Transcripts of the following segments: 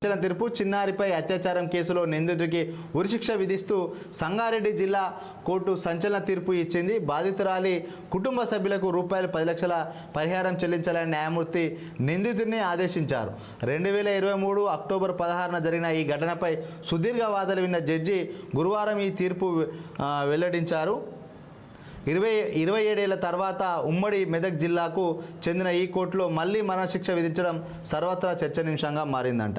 సంచలన తీర్పు చిన్నారిపై అత్యాచారం కేసులో నిందితుడికి ఉరిశిక్ష విధిస్తూ సంగారెడ్డి జిల్లా కోర్టు సంచలన తీర్పు ఇచ్చింది. బాధితురాలి కుటుంబ సభ్యులకు రూపాయలు పది లక్షల పరిహారం చెల్లించాలని న్యాయమూర్తి నిందితుడిని ఆదేశించారు. రెండు వేల ఇరవై మూడు అక్టోబర్ పదహారున జరిగిన ఈ ఘటనపై సుదీర్ఘ వాదనలు విన్న జడ్జి గురువారం ఈ తీర్పు వెల్లడించారు. ఇరవై ఇరవై ఏడేళ్ళ తర్వాత ఉమ్మడి మెదక్ జిల్లాకు చెందిన ఈ కోర్టులో మళ్ళీ మరణశిక్ష విధించడం సర్వత్రా చర్చనీయాంశంగా మారిందంట.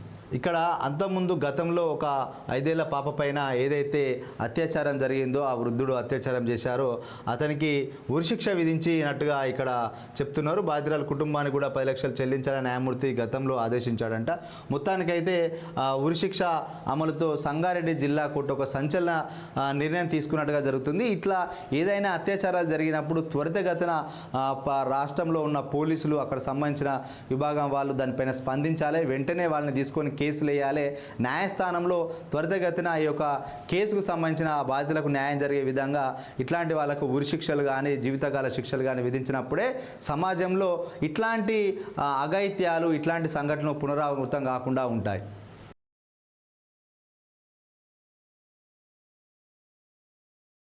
ఇక్కడ అంతకుముందు గతంలో ఒక ఐదేళ్ళ పాప పైన ఏదైతే అత్యాచారం జరిగిందో ఆ వృద్ధుడు అత్యాచారం చేశారో అతనికి ఉరిశిక్ష విధించినట్టుగా ఇక్కడ చెప్తున్నారు. బాధితురాల కుటుంబానికి కూడా పది లక్షలు చెల్లించాలని న్యాయమూర్తి గతంలో ఆదేశించాడంట. మొత్తానికైతే ఉరిశిక్ష అమలుతో సంగారెడ్డి జిల్లా కోర్టు ఒక సంచలన నిర్ణయం తీసుకున్నట్టుగా జరుగుతుంది. ఇట్లా ఏదైనా అత్యాచారాలు జరిగినప్పుడు త్వరితగతిన ప- రాష్ట్రంలో ఉన్న పోలీసులు అక్కడ సంబంధించిన విభాగం వాళ్ళు దానిపైన స్పందించాలి. వెంటనే వాళ్ళని తీసుకొని కేసులు వేయాలి న్యాయస్థానంలో త్వరితగతిన ఈ యొక్క కేసుకు సంబంధించిన బాధితులకు న్యాయం జరిగే విధంగా ఇట్లాంటి వాళ్ళకు ఉరిశిక్షలు కానీ జీవితకాల శిక్షలు కానీ విధించినప్పుడే సమాజంలో ఇట్లాంటి అగైత్యాలు ఇట్లాంటి సంఘటనలు పునరావృతం కాకుండా ఉంటాయి.